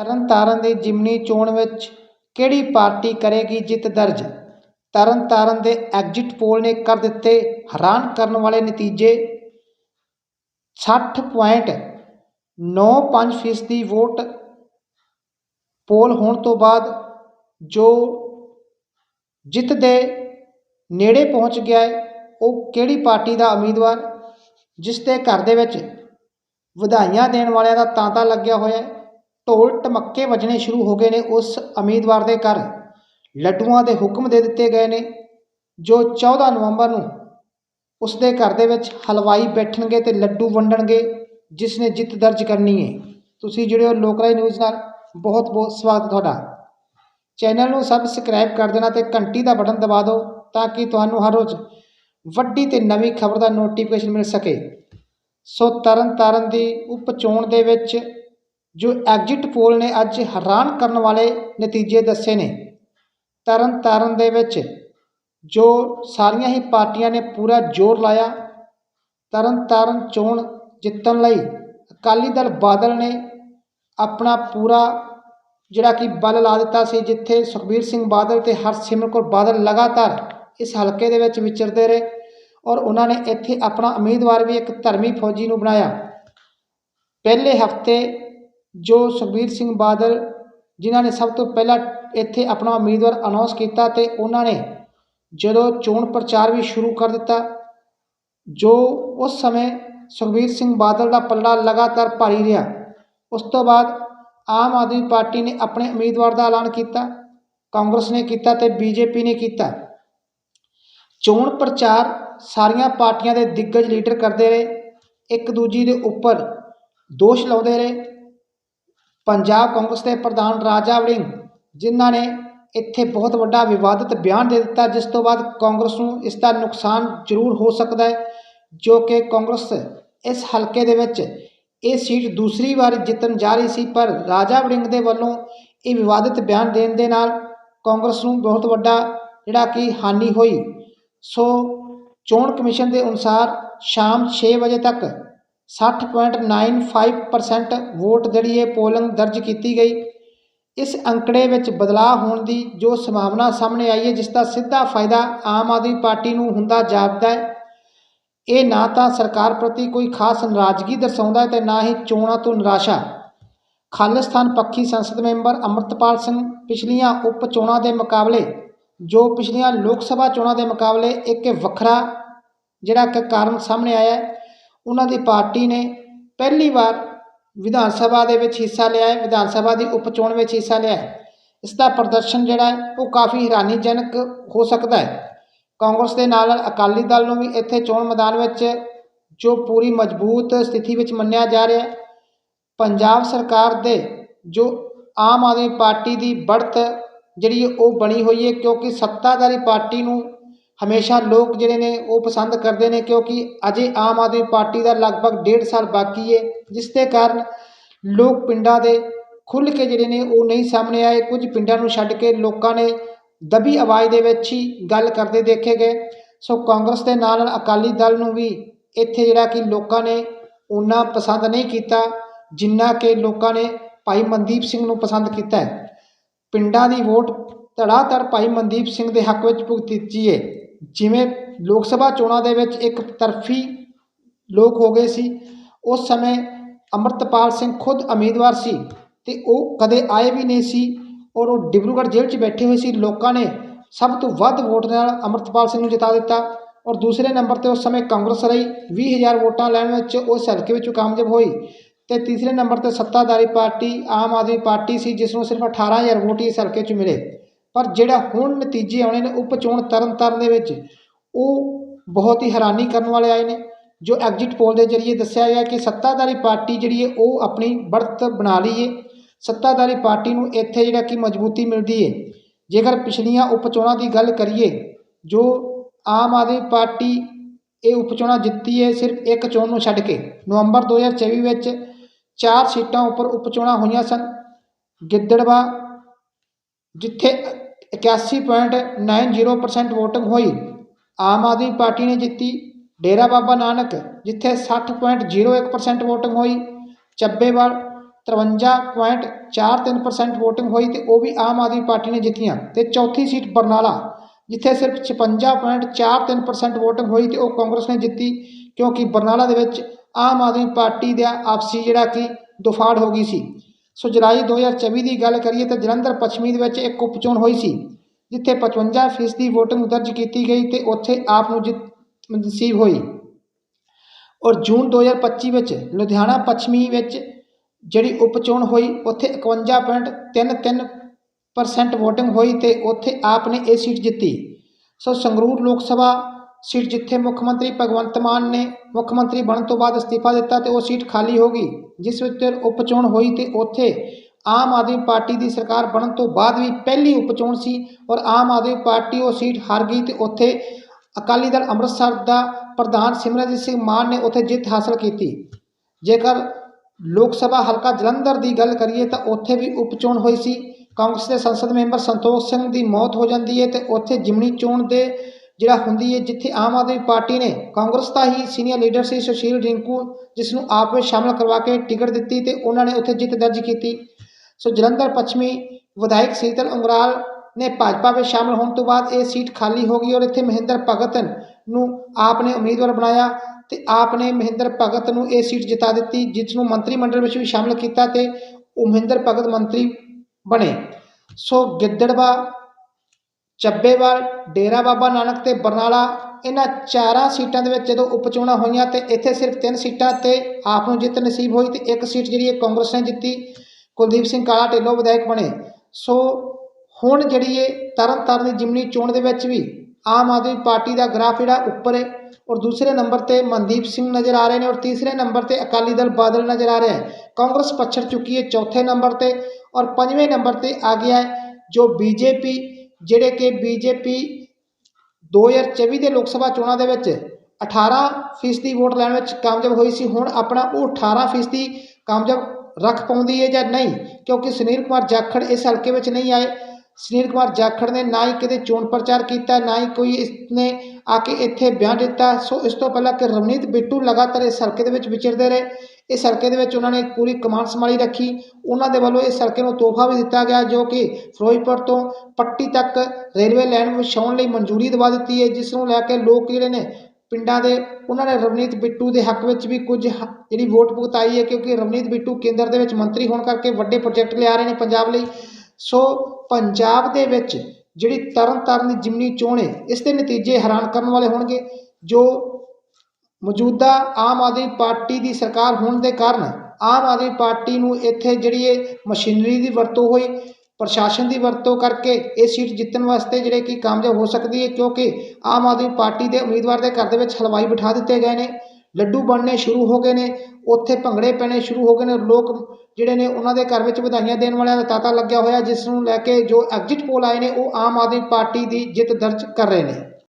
ਤਰਨਤਾਰਨ ਦੀ ਜਿਮਨੀ ਚੋਣ ਵਿੱਚ ਕਿਹੜੀ ਪਾਰਟੀ ਕਰੇਗੀ ਜਿੱਤ ਦਰਜ? ਤਰਨਤਾਰਨ ਦੇ ਐਗਜ਼ਿਟ ਪੋਲ ਨੇ ਕਰ ਦਿੱਤੇ ਹੈਰਾਨ ਕਰਨ ਵਾਲੇ ਨਤੀਜੇ। 60.95 ਫੀਸਦੀ ਵੋਟ ਪੋਲ ਹੋਣ ਤੋਂ ਬਾਅਦ ਜੋ ਜਿੱਤ ਦੇ ਨੇੜੇ ਪਹੁੰਚ ਗਿਆ ਹੈ, ਉਹ ਕਿਹੜੀ ਪਾਰਟੀ ਦਾ ਉਮੀਦਵਾਰ? ਜਿਸ ਦੇ ਘਰ ਦੇ ਵਿੱਚ ਵਧਾਈਆਂ ਦੇਣ ਵਾਲਿਆਂ ਦਾ ਤਾਂਤਾ ਲੱਗਿਆ ਹੋਇਆ ਹੈ। ਢੋਲ ਟਮੱਕੇ ਵੱਜਣੇ ਸ਼ੁਰੂ ਹੋ ਗਏ ਨੇ ਉਸ ਉਮੀਦਵਾਰ ਦੇ ਘਰ। ਲੱਡੂਆਂ ਦੇ ਹੁਕਮ ਦੇ ਦਿੱਤੇ ਗਏ ਨੇ, ਜੋ 14 ਨਵੰਬਰ ਨੂੰ ਉਸ ਦੇ ਘਰ ਦੇ ਵਿੱਚ ਹਲਵਾਈ ਬੈਠਣਗੇ ਤੇ ਲੱਡੂ ਵੰਡਣਗੇ, ਜਿਸ ਨੇ ਜਿੱਤ ਦਰਜ ਕਰਨੀ ਹੈ ਤੁਸੀਂ ਜਿਹੜੇ ਹੋ ਲੋਕਰਾਈ ਨਿਊਜ਼ ਨਾਲ। ਬਹੁਤ ਬਹੁਤ ਸਵਾਗਤ ਤੁਹਾਡਾ। ਚੈਨਲ ਨੂੰ ਸਬਸਕ੍ਰਾਈਬ ਕਰ ਦੇਣਾ ਤੇ ਘੰਟੀ ਦਾ ਬਟਨ ਦਬਾ ਦਿਓ ਤਾਂ ਕਿ ਤੁਹਾਨੂੰ ਹਰ ਰੋਜ਼ ਵੱਡੀ ਤੇ ਨਵੀਂ ਖਬਰ ਦਾ ਨੋਟੀਫਿਕੇਸ਼ਨ ਮਿਲ ਸਕੇ। ਸੋ ਤਰਨ ਤਾਰਨ ਦੀ ਉਪ ਚੋਣ ਦੇ ਵਿੱਚ ਜੋ ਐਗਜ਼ਿਟ ਪੋਲ ਨੇ ਅੱਜ ਹੈਰਾਨ ਕਰਨ ਵਾਲੇ ਨਤੀਜੇ ਦੱਸੇ ਨੇ। ਤਰਨ ਤਾਰਨ ਦੇ ਵਿੱਚ ਜੋ ਸਾਰੀਆਂ ਹੀ ਪਾਰਟੀਆਂ ਨੇ ਪੂਰਾ ਜ਼ੋਰ ਲਾਇਆ ਤਰਨ ਤਾਰਨ ਚੋਣ ਜਿੱਤਣ ਲਈ ਅਕਾਲੀ ਦਲ ਬਾਦਲ ਨੇ ਆਪਣਾ ਪੂਰਾ ਜਿਹੜਾ ਕਿ ਬਲ ਲਾ ਦਿੱਤਾ ਸੀ, ਜਿੱਥੇ ਸੁਖਬੀਰ ਸਿੰਘ ਬਾਦਲ ਤੇ ਹਰਸਿਮਰਤ ਕੌਰ ਬਾਦਲ ਲਗਾਤਾਰ ਇਸ ਹਲਕੇ ਦੇ ਵਿੱਚ ਵਿਚਰਦੇ ਰਹੇ ਔਰ ਉਹਨਾਂ ਨੇ ਇੱਥੇ ਆਪਣਾ ਉਮੀਦਵਾਰ ਵੀ ਇੱਕ ਧਰਮੀ ਫੌਜੀ ਨੂੰ ਬਣਾਇਆ। ਪਹਿਲੇ ਹਫ਼ਤੇ ਜੋ ਸੁਖਬੀਰ ਸਿੰਘ ਬਾਦਲ ਜਿਨ੍ਹਾਂ ਨੇ ਸਭ ਤੋਂ ਪਹਿਲਾਂ ਇੱਥੇ ਆਪਣਾ ਉਮੀਦਵਾਰ ਅਨਾਉਂਸ ਕੀਤਾ ਅਤੇ ਉਹਨਾਂ ਨੇ ਜਦੋਂ ਚੋਣ ਪ੍ਰਚਾਰ ਵੀ ਸ਼ੁਰੂ ਕਰ ਦਿੱਤਾ, ਜੋ ਉਸ ਸਮੇਂ ਸੁਖਬੀਰ ਸਿੰਘ ਬਾਦਲ ਦਾ ਪੱਲਾ ਲਗਾਤਾਰ ਭਾਰੀ ਰਿਹਾ, ਉਸ ਤੋਂ ਬਾਅਦ ਆਮ ਆਦਮੀ ਪਾਰਟੀ ਨੇ ਆਪਣੇ ਉਮੀਦਵਾਰ ਦਾ ਐਲਾਨ ਕੀਤਾ, ਕਾਂਗਰਸ ਨੇ ਕੀਤਾ ਤੇ ਬੀਜੇਪੀ ਨੇ ਕੀਤਾ। ਚੋਣ ਪ੍ਰਚਾਰ ਸਾਰੀਆਂ ਪਾਰਟੀਆਂ ਦੇ ਦਿੱਗਜ ਲੀਡਰ ਕਰਦੇ ਰਹੇ, ਇੱਕ ਦੂਜੀ ਦੇ ਉੱਪਰ ਦੋਸ਼ ਲਾਉਂਦੇ ਰਹੇ ਪੰਜਾਬ ਕਾਂਗਰਸ ਦੇ ਪ੍ਰਧਾਨ ਰਾਜਾ ਵੜਿੰਗ, ਜਿਨ੍ਹਾਂ ਨੇ ਇੱਥੇ ਬਹੁਤ ਵੱਡਾ ਵਿਵਾਦਿਤ ਬਿਆਨ ਦੇ ਦਿੱਤਾ, ਜਿਸ ਤੋਂ ਬਾਅਦ ਕਾਂਗਰਸ ਨੂੰ ਇਸ ਦਾ ਨੁਕਸਾਨ ਜ਼ਰੂਰ ਹੋ ਸਕਦਾ ਹੈ, ਜੋ ਕਿ ਕਾਂਗਰਸ ਇਸ ਹਲਕੇ ਦੇ ਵਿੱਚ ਇਹ ਸੀਟ ਦੂਸਰੀ ਵਾਰ ਜਿੱਤਣ ਜਾ ਰਹੀ ਸੀ, ਪਰ ਰਾਜਾ ਵੜਿੰਗ ਦੇ ਵੱਲੋਂ ਇਹ ਵਿਵਾਦਿਤ ਬਿਆਨ ਦੇਣ ਦੇ ਨਾਲ ਕਾਂਗਰਸ ਨੂੰ ਬਹੁਤ ਵੱਡਾ ਜਿਹੜਾ ਕਿ ਹਾਨੀ ਹੋਈ। ਸੋ ਚੋਣ ਕਮਿਸ਼ਨ ਦੇ ਅਨੁਸਾਰ ਸ਼ਾਮ 6 ਵਜੇ ਤੱਕ 60.95% ਵੋਟ ਜਿਹੜੀ ਹੈ ਪੋਲਿੰਗ ਦਰਜ ਕੀਤੀ ਗਈ। ਇਸ ਅੰਕੜੇ ਵਿੱਚ ਬਦਲਾਅ ਹੋਣ ਦੀ ਜੋ ਸੰਭਾਵਨਾ ਸਾਹਮਣੇ ਆਈ ਹੈ, ਜਿਸ ਦਾ ਸਿੱਧਾ ਫਾਇਦਾ ਆਮ ਆਦਮੀ ਪਾਰਟੀ ਨੂੰ ਹੁੰਦਾ ਜਾਪਦਾ ਹੈ। ਇਹ ਨਾ ਤਾਂ ਸਰਕਾਰ ਪ੍ਰਤੀ ਕੋਈ ਖਾਸ ਨਾਰਾਜ਼ਗੀ ਦਰਸਾਉਂਦਾ ਹੈ ਤੇ ਨਾ ਹੀ ਚੋਣਾਂ ਤੋਂ ਨਿਰਾਸ਼ਾ। ਖਾਲਿਸਤਾਨ ਪੱਖੀ ਸੰਸਦ ਮੈਂਬਰ ਅਮਰਤਪਾਲ ਸਿੰਘ ਪਿਛਲੀਆਂ ਉਪ ਚੋਣਾਂ ਦੇ ਮੁਕਾਬਲੇ, ਜੋ ਪਿਛਲੀਆਂ ਲੋਕ ਸਭਾ ਚੋਣਾਂ ਦੇ ਮੁਕਾਬਲੇ ਇੱਕ ਵੱਖਰਾ ਜਿਹੜਾ ਕਿ ਕਾਰਨ ਸਾਹਮਣੇ ਆਇਆ ਹੈ ਉਹਨਾਂ ਦੀ ਪਾਰਟੀ ਨੇ ਪਹਿਲੀ ਵਾਰ ਵਿਧਾਨ ਸਭਾ ਦੇ ਵਿੱਚ ਹਿੱਸਾ ਲਿਆ ਹੈ, ਵਿਧਾਨ ਸਭਾ ਦੀ ਉਪ ਚੋਣ ਵਿੱਚ ਹਿੱਸਾ ਲਿਆ ਹੈ। ਇਸ ਦਾ ਪ੍ਰਦਰਸ਼ਨ ਜਿਹੜਾ ਹੈ, ਉਹ ਕਾਫੀ ਹੈਰਾਨੀਜਨਕ ਹੋ ਸਕਦਾ ਹੈ। ਕਾਂਗਰਸ ਦੇ ਨਾਲ ਨਾਲ ਅਕਾਲੀ ਦਲ ਨੂੰ ਵੀ ਇੱਥੇ ਚੋਣ ਮੈਦਾਨ ਵਿੱਚ ਜੋ ਪੂਰੀ ਮਜ਼ਬੂਤ ਸਥਿਤੀ ਵਿੱਚ ਮੰਨਿਆ ਜਾ ਰਿਹਾ ਹੈ, ਪੰਜਾਬ ਸਰਕਾਰ ਦੇ ਜੋ ਆਮ ਆਦਮੀ ਪਾਰਟੀ ਦੀ ਬੜਤ ਜਿਹੜੀ ਉਹ ਬਣੀ ਹੋਈ ਹੈ ਕਿਉਂਕਿ ਸੱਤਾਧਾਰੀ ਪਾਰਟੀ ਨੂੰ ਹਮੇਸ਼ਾ ਲੋਕ ਜਿਹੜੇ ਨੇ ਉਹ ਪਸੰਦ ਕਰਦੇ ਨੇ ਕਿਉਂਕਿ ਅਜੇ ਆਮ ਆਦਮੀ ਪਾਰਟੀ ਦਾ ਲਗਭਗ ਡੇਢ ਸਾਲ ਬਾਕੀ ਹੈ ਜਿਸ ਦੇ ਕਾਰਨ ਲੋਕ ਪਿੰਡਾਂ ਦੇ ਖੁੱਲ੍ਹ ਕੇ ਜਿਹੜੇ ਨੇ ਉਹ ਨਹੀਂ ਸਾਹਮਣੇ ਆਏ। ਕੁਝ ਪਿੰਡਾਂ ਨੂੰ ਛੱਡ ਕੇ ਲੋਕਾਂ ਨੇ ਦਬੀ ਆਵਾਜ਼ ਦੇ ਵਿੱਚ ਹੀ ਗੱਲ ਕਰਦੇ ਦੇਖੇ ਗਏ। ਸੋ ਕਾਂਗਰਸ ਦੇ ਨਾਲ ਨਾਲ ਅਕਾਲੀ ਦਲ ਨੂੰ ਵੀ ਇੱਥੇ ਜਿਹੜਾ ਕਿ ਲੋਕਾਂ ਨੇ ਉਹਨਾਂ ਪਸੰਦ ਨਹੀਂ ਕੀਤਾ, ਜਿੰਨਾ ਕਿ ਲੋਕਾਂ ਨੇ ਭਾਈ ਮਨਦੀਪ ਸਿੰਘ ਨੂੰ ਪਸੰਦ ਕੀਤਾ। ਹੈ ਪਿੰਡਾਂ ਦੀ ਵੋਟ ਧੜਾ ਧੜ ਭਾਈ ਮਨਦੀਪ ਸਿੰਘ ਦੇ ਹੱਕ ਵਿੱਚ ਭੁਗਤੀ ਹੈ ਜਿਵੇਂ ਲੋਕ ਸਭਾ ਚੋਣਾਂ ਦੇ ਵਿੱਚ ਇੱਕ ਤਰਫੀ ਲੋਕ ਹੋ ਗਏ ਸੀ, ਉਸ ਸਮੇਂ ਅਮਰਤਪਾਲ ਸਿੰਘ ਖੁਦ ਉਮੀਦਵਾਰ ਸੀ ਤੇ ਉਹ ਕਦੇ ਆਏ ਵੀ ਨਹੀਂ ਸੀ ਔਰ ਉਹ ਡਿਬਰੂਗੜ੍ਹ ਜੇਲ੍ਹ 'ਚ ਬੈਠੇ ਹੋਏ ਸੀ, ਲੋਕਾਂ ਨੇ ਸਭ ਤੋਂ ਵੱਧ ਵੋਟ ਨਾਲ ਅਮਰਤਪਾਲ ਸਿੰਘ ਨੂੰ ਜਿਤਾ ਦਿੱਤਾ ਔਰ ਦੂਸਰੇ ਨੰਬਰ ਤੇ ਉਸ ਸਮੇਂ ਕਾਂਗਰਸ ਰਹੀ 20000 ਵੋਟਾਂ ਲੈਣ ਵਿੱਚ ਉਸ ਹਲਕੇ ਵਿੱਚੋਂ ਕਾਮਯਾਬ ਹੋਈ ਤੇ ਤੀਸਰੇ ਨੰਬਰ ਤੇ ਸੱਤਾਧਾਰੀ ਪਾਰਟੀ, ਆਮ ਆਦਮੀ ਪਾਰਟੀ ਸੀ, ਜਿਸ ਨੂੰ ਸਿਰਫ 18000 ਵੋਟ ਹੀ ਇਸ ਹਲਕੇ 'ਚ ਮਿਲੇ। ਪਰ ਜਿਹੜਾ ਹੁਣ ਨਤੀਜੇ ਆਉਣੇ ਨੇ ਉਪ ਚੋਣ ਤਰਨ ਤਾਰਨ ਦੇ ਵਿੱਚ, ਉਹ ਬਹੁਤ ਹੀ ਹੈਰਾਨੀ ਕਰਨ ਵਾਲੇ ਆਏ ਨੇ, ਜੋ ਐਗਜ਼ਿਟ ਪੋਲ ਦੇ ਜ਼ਰੀਏ ਦੱਸਿਆ ਗਿਆ ਕਿ ਸੱਤਾਧਾਰੀ ਪਾਰਟੀ ਜਿਹੜੀ ਹੈ ਉਹ ਆਪਣੀ ਬੜਤ ਬਣਾ ਲਈ ਹੈ ਸੱਤਾਧਾਰੀ ਪਾਰਟੀ ਨੂੰ ਇੱਥੇ ਜਿਹੜਾ ਕਿ ਮਜ਼ਬੂਤੀ ਮਿਲਦੀ ਹੈ ਜੇਕਰ ਪਿਛਲੀਆਂ ਉਪ ਚੋਣਾਂ ਦੀ ਗੱਲ ਕਰੀਏ, ਜੋ ਆਮ ਆਦਮੀ ਪਾਰਟੀ ਇਹ ਉਪ ਚੋਣਾਂ ਜਿੱਤੀ ਹੈ ਸਿਰਫ ਇੱਕ ਚੋਣ ਨੂੰ ਛੱਡ ਕੇ, ਨਵੰਬਰ 2024 ਵਿੱਚ ਚਾਰ ਸੀਟਾਂ ਉੱਪਰ ਉਪ ਚੋਣਾਂ ਹੋਈਆਂ ਸਨ। ਗਿੱਦੜਵਾ, ਜਿੱਥੇ 81.90% ਵੋਟਿੰਗ ਹੋਈ। ਆਮ ਆਦਮੀ ਪਾਰਟੀ ਨੇ ਜਿੱਤੀ ਡੇਰਾ ਬਾਬਾ ਨਾਨਕ, ਜਿੱਥੇ 60.01% ਵੋਟਿੰਗ ਹੋਈ। ਚੱਬੇਵਾਲ 53.43% ਵੋਟਿੰਗ ਹੋਈ ਤੇ ਉਹ ਵੀ ਆਮ ਆਦਮੀ ਪਾਰਟੀ ਨੇ ਜਿੱਤੀਆਂ। ਤੇ ਚੌਥੀ ਸੀਟ ਬਰਨਾਲਾ, ਜਿੱਥੇ ਸਿਰਫ 56.43% ਵੋਟਿੰਗ ਹੋਈ ਤੇ ਉਹ ਕਾਂਗਰਸ ਨੇ ਜਿੱਤੀ, ਕਿਉਂਕਿ ਬਰਨਾਲਾ ਦੇ ਵਿੱਚ ਆਮ ਆਦਮੀ ਪਾਰਟੀ ਦਾ ਆਪਸੀ ਜਿਹੜਾ ਕਿ ਦੁਫਾੜ ਹੋ ਗਈ ਸੀ। ਸੋ ਜੁਲਾਈ 2024 ਦੀ ਗੱਲ ਕਰੀਏ ਤਾਂ ਜਲੰਧਰ ਪੱਛਮੀ ਦੇ ਵਿੱਚ ਇੱਕ ਉਪਚੋਣ ਹੋਈ ਸੀ, ਜਿੱਥੇ 55 ਫੀਸਦੀ VOTING ਦਰਜ ਕੀਤੀ ਗਈ ਤੇ ਉੱਥੇ ਆਪ ਨੂੰ ਜਿੱਤ ਨਸੀਬ ਹੋਈ। ਔਰ ਜੂਨ 2025 ਵਿੱਚ ਲੁਧਿਆਣਾ ਪੱਛਮੀ ਵਿੱਚ ਜਿਹੜੀ ਉਪਚੋਣ ਹੋਈ, ਉੱਥੇ 51.33% VOTING ਹੋਈ ਤੇ ਉੱਥੇ ਆਪ ਨੇ ਇਹ ਸੀਟ ਜਿੱਤੀ। ਸੋ ਸੰਗਰੂਰ ਲੋਕ ਸਭਾ ਸੀਟ ਜਿੱਥੇ ਮੁੱਖ ਮੰਤਰੀ ਭਗਵੰਤ ਮਾਨ ਨੇ ਮੁੱਖ ਮੰਤਰੀ ਬਣਨ ਤੋਂ ਬਾਅਦ ਅਸਤੀਫਾ ਦਿੱਤਾ ਤੇ ਉਹ ਸੀਟ ਖਾਲੀ ਹੋ ਗਈ, ਜਿਸ ਵਿੱਚ ਉਪਚੋਣ ਹੋਈ ਤੇ ਉੱਥੇ ਆਮ ਆਦਮੀ ਪਾਰਟੀ ਦੀ ਸਰਕਾਰ ਬਣਨ ਤੋਂ ਬਾਅਦ ਵੀ ਪਹਿਲੀ ਉਪਚੋਣ ਸੀ ਔਰ ਆਮ ਆਦਮੀ ਪਾਰਟੀ ਉਹ ਸੀਟ ਹਾਰ ਗਈ ਤੇ ਉੱਥੇ ਅਕਾਲੀ ਦਲ ਅੰਮ੍ਰਿਤਸਰ ਦਾ ਪ੍ਰਧਾਨ ਸਿਮਰਨਜੀਤ ਸਿੰਘ ਮਾਨ ਨੇ ਉੱਥੇ ਜਿੱਤ ਹਾਸਲ ਕੀਤੀ। ਜੇਕਰ ਲੋਕ ਸਭਾ ਹਲਕਾ ਜਲੰਧਰ ਦੀ ਗੱਲ ਕਰੀਏ ਤਾਂ ਉੱਥੇ ਵੀ ਉਪਚੋਣ ਹੋਈ ਸੀ। ਕਾਂਗਰਸ ਦੇ ਸੰਸਦ ਮੈਂਬਰ ਸੰਤੋਖ ਸਿੰਘ ਦੀ ਮੌਤ ਹੋ ਜਾਂਦੀ ਹੈ ਤੇ ਉੱਥੇ ਜਿਮਨੀ ਚੋਣ ਦੇ ਜਿਹੜਾ ਹੁੰਦੀ ਹੈ ਜਿੱਥੇ ਆਮ ਆਦਮੀ ਪਾਰਟੀ ਨੇ ਕਾਂਗਰਸ ਦਾ ਹੀ ਸੀਨੀਅਰ ਲੀਡਰ ਸੀ ਸੁਸ਼ੀਲ ਰਿੰਕੂ ਜਿਸ ਨੂੰ ਆਪ ਵਿੱਚ ਸ਼ਾਮਲ ਕਰਵਾ ਕੇ ਟਿਕਟ ਦਿੱਤੀ ਤੇ ਉਹਨਾਂ ਨੇ ਉੱਥੇ ਜਿੱਤ ਦਰਜ ਕੀਤੀ। ਸੋ ਜਲੰਧਰ ਪੱਛਮੀ ਵਿਧਾਇਕ ਸੀਤਲ ਉਂਗਰਾਲ ਨੇ ਭਾਜਪਾ ਵਿੱਚ ਸ਼ਾਮਲ ਹੋਣ ਤੋਂ ਬਾਅਦ ਇਹ ਸੀਟ ਖਾਲੀ ਹੋ ਗਈ ਔਰ ਇੱਥੇ ਮਹਿੰਦਰ ਭਗਤ ਨੂੰ ਆਪ ਨੇ ਉਮੀਦਵਾਰ ਬਣਾਇਆ ਤੇ ਆਪ ਨੇ ਮਹਿੰਦਰ ਭਗਤ ਨੂੰ ਇਹ ਸੀਟ ਜਿਤਾ ਦਿੱਤੀ ਜਿਸ ਨੂੰ ਮੰਤਰੀ ਮੰਡਲ ਵਿੱਚ ਵੀ ਸ਼ਾਮਲ ਕੀਤਾ ਤੇ ਉਹ ਮਹਿੰਦਰ ਭਗਤ ਮੰਤਰੀ ਬਣੇ। ਸੋ ਗਿੱਦੜਵਾ ਚੱਬੇਵਾਲ ਡੇਰਾ ਬਾਬਾ ਨਾਨਕ ਤੇ ਬਰਨਾਲਾ, ਇਹਨਾਂ ਚਾਰਾਂ ਸੀਟਾਂ ਦੇ ਵਿੱਚ ਜਦੋਂ ਉਪਚੋਣਾਂ ਹੋਈਆਂ ਤੇ ਇੱਥੇ ਸਿਰਫ ਤਿੰਨ ਸੀਟਾਂ ਤੇ ਆਪ ਨੂੰ ਜਿੱਤ ਨਸੀਬ ਹੋਈ ਤੇ ਇੱਕ ਸੀਟ ਜਿਹੜੀ ਹੈ ਕਾਂਗਰਸ ਨੇ ਜਿੱਤੀ, ਕੁਲਦੀਪ ਸਿੰਘ ਕਾਲਾ ਢਿੱਲੋਂ ਵਿਧਾਇਕ ਬਣੇ। ਸੋ ਹੁਣ ਜਿਹੜੀ ਹੈ ਤਰਨ ਤਾਰਨ ਦੀ ਜਿਮਨੀ ਚੋਣ ਦੇ ਵਿੱਚ ਵੀ ਆਮ ਆਦਮੀ ਪਾਰਟੀ ਦਾ ਗ੍ਰਾਫ ਜਿਹੜਾ ਉੱਪਰ ਹੈ ਔਰ ਦੂਸਰੇ ਨੰਬਰ ਤੇ ਮਨਦੀਪ ਸਿੰਘ ਨਜ਼ਰ ਆ ਰਹੇ ਨੇ ਔਰ ਤੀਸਰੇ ਨੰਬਰ ਤੇ ਅਕਾਲੀ ਦਲ ਬਾਦਲ ਨਜ਼ਰ ਆ ਰਿਹਾ ਹੈ। ਕਾਂਗਰਸ ਪਛੜ ਚੁੱਕੀ ਹੈ ਚੌਥੇ ਨੰਬਰ ਤੇ ਔਰ ਪੰਜਵੇਂ ਨੰਬਰ ਤੇ ਆ ਗਿਆ ਹੈ ਜੋ ਬੀਜੇਪੀ ਜਿਹੜੇ ਕਿ ਬੀਜੇਪੀ 2024 ਦੇ ਲੋਕ ਸਭਾ ਚੋਣਾਂ ਦੇ ਵਿੱਚ 18 ਫੀਸਦੀ ਵੋਟ ਲੈਣ ਵਿੱਚ ਕਾਮਯਾਬ ਹੋਈ ਸੀ, ਹੁਣ ਆਪਣਾ ਉਹ 18 ਫੀਸਦੀ ਕਾਮਯਾਬ ਰੱਖ ਪਾਉਂਦੀ ਹੈ ਜਾਂ ਨਹੀਂ? ਕਿਉਂਕਿ ਸੁਨੀਲ ਕੁਮਾਰ ਜਾਖੜ ਇਸ ਹਲਕੇ ਵਿੱਚ ਨਹੀਂ ਆਏ। ਸੁਨੀਲ ਕੁਮਾਰ ਜਾਖੜ ਨੇ ਨਾ ਹੀ ਕਿਤੇ ਚੋਣ ਪ੍ਰਚਾਰ ਕੀਤਾ, ਨਾ ਹੀ ਕੋਈ ਇਸਨੇ ਆ ਕੇ ਇੱਥੇ ਬਿਆਨ ਦਿੱਤਾ। ਸੋ ਇਸ ਤੋਂ ਪਹਿਲਾਂ ਕਿ ਰਵਨੀਤ ਬਿੱਟੂ ਲਗਾਤਾਰ ਇਸ ਹਲਕੇ ਦੇ ਵਿੱਚ ਵਿਚਰਦੇ ਰਹੇ। ਇਹ ਹਲਕੇ ਦੇ ਵਿੱਚ ਉਹਨਾਂ ਨੇ ਪੂਰੀ ਕਮਾਂਡ ਸੰਭਾਲੀ ਰੱਖੀ। ਉਹਨਾਂ ਦੇ ਵੱਲੋਂ ਇਸ ਹਲਕੇ ਨੂੰ ਤੋਹਫਾ ਵੀ ਦਿੱਤਾ ਗਿਆ ਜੋ ਕਿ ਫਿਰੋਜ਼ਪੁਰ ਤੋਂ ਪੱਟੀ ਤੱਕ ਰੇਲਵੇ ਲਾਈਨ ਵਿਛਾਉਣ ਲਈ ਮਨਜ਼ੂਰੀ ਦਿਵਾ ਦਿੱਤੀ ਹੈ, ਜਿਸ ਨੂੰ ਲੈ ਕੇ ਲੋਕ ਜਿਹੜੇ ਨੇ ਪਿੰਡਾਂ ਦੇ, ਉਹਨਾਂ ਨੇ ਰਵਨੀਤ ਬਿੱਟੂ ਦੇ ਹੱਕ ਵਿੱਚ ਵੀ ਕੁਝ ਜਿਹੜੀ ਵੋਟ ਭੁਗਤਾਈ ਹੈ, ਕਿਉਂਕਿ ਰਵਨੀਤ ਬਿੱਟੂ ਕੇਂਦਰ ਦੇ ਵਿੱਚ ਮੰਤਰੀ ਹੋਣ ਕਰਕੇ ਵੱਡੇ ਪ੍ਰੋਜੈਕਟ ਲਿਆ ਰਹੇ ਨੇ ਪੰਜਾਬ ਲਈ। ਸੋ ਪੰਜਾਬ ਦੇ ਵਿੱਚ ਜਿਹੜੀ ਤਰਨ ਤਾਰਨ ਦੀ ਜਿਮਨੀ ਚੋਣ ਹੈ, ਇਸ ਦੇ ਨਤੀਜੇ ਹੈਰਾਨ ਕਰਨ ਵਾਲੇ ਹੋਣਗੇ, ਜੋ ਮੌਜੂਦਾ ਆਮ ਆਦਮੀ ਪਾਰਟੀ ਦੀ ਸਰਕਾਰ ਹੋਣ ਦੇ ਕਾਰਨ ਆਮ ਆਦਮੀ ਪਾਰਟੀ ਨੂੰ ਇੱਥੇ ਜਿਹੜੀ ਇਹ ਮਸ਼ੀਨਰੀ ਦੀ ਵਰਤੋਂ ਹੋਈ, ਪ੍ਰਸ਼ਾਸਨ ਦੀ ਵਰਤੋਂ ਕਰਕੇ ਇਹ ਸੀਟ ਜਿੱਤਣ ਵਾਸਤੇ ਜਿਹੜੇ ਕਿ ਕਾਮਯਾਬ ਹੋ ਸਕਦੀ ਹੈ ਕਿਉਂਕਿ ਆਮ ਆਦਮੀ ਪਾਰਟੀ ਦੇ ਉਮੀਦਵਾਰ ਦੇ ਘਰ ਦੇ ਵਿੱਚ ਹਲਵਾਈ ਬਿਠਾ ਦਿੱਤੇ ਗਏ ਨੇ, ਲੱਡੂ ਬਣਨੇ ਸ਼ੁਰੂ ਹੋ ਗਏ ਨੇ, ਉੱਥੇ ਭੰਗੜੇ ਪੈਣੇ ਸ਼ੁਰੂ ਹੋ ਗਏ ਨੇ, ਲੋਕ ਜਿਹੜੇ ਨੇ ਉਹਨਾਂ ਦੇ ਘਰ ਵਿੱਚ ਵਧਾਈਆਂ ਦੇਣ ਵਾਲਿਆਂ ਦਾ ਤਾਤਾ ਲੱਗਿਆ ਹੋਇਆ, ਜਿਸ ਨੂੰ ਲੈ ਕੇ ਜੋ ਐਗਜ਼ਿਟ ਪੋਲ ਆਏ ਨੇ, ਉਹ ਆਮ ਆਦਮੀ ਪਾਰਟੀ ਦੀ ਜਿੱਤ ਦਰਜ ਕਰ ਰਹੇ ਨੇ।